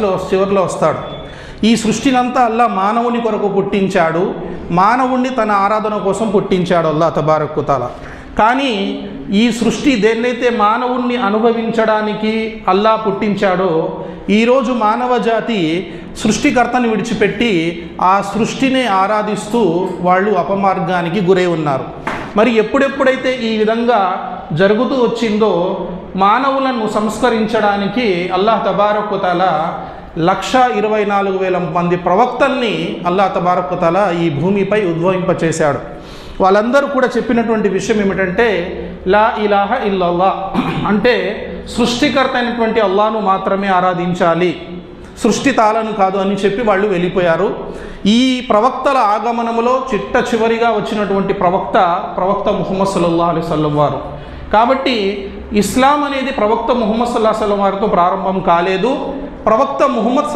లో చివరిలో వస్తాడు. ఈ సృష్టినంతా అల్లా మానవుని కొరకు పుట్టించాడు. మానవుణ్ణి తన ఆరాధన కోసం పుట్టించాడు అల్లా తబారక్కుతాల. కానీ ఈ సృష్టి దేన్నైతే మానవుణ్ణి అనుభవించడానికి అల్లా పుట్టించాడో ఈరోజు మానవ జాతి సృష్టికర్తని విడిచిపెట్టి ఆ సృష్టిని ఆరాధిస్తూ వాళ్ళు అపమార్గానికి గురై ఉన్నారు. మరి ఎప్పుడెప్పుడైతే ఈ విధంగా జరుగుతూ వచ్చిందో మానవులను సంస్కరించడానికి అల్లాహ్ తబారకుతల లక్ష ఇరవై నాలుగు వేల మంది ప్రవక్తల్ని అల్లాహ్ తబారకుతల ఈ భూమిపై ఉద్భవింపచేశాడు. వాళ్ళందరూ కూడా చెప్పినటువంటి విషయం ఏమిటంటే లా ఇలాహ ఇల్లల్లా అంటే సృష్టికర్త అయినటువంటి అల్లాను మాత్రమే ఆరాధించాలి. సృష్టి తాళను కాదు అని చెప్పి వాళ్ళు వెళ్ళిపోయారు. ఈ ప్రవక్తల ఆగమనంలో చిట్ట చివరిగా వచ్చినటువంటి ప్రవక్త ప్రవక్త ముహమ్మద్ సల్లల్లాహు అలైహి వారు. కాబట్టి ఇస్లాం అనేది ప్రవక్త ముహమ్మద్ సల్లాహ్ సలం వారితో ప్రారంభం కాలేదు. ప్రవక్త ముహమ్మద్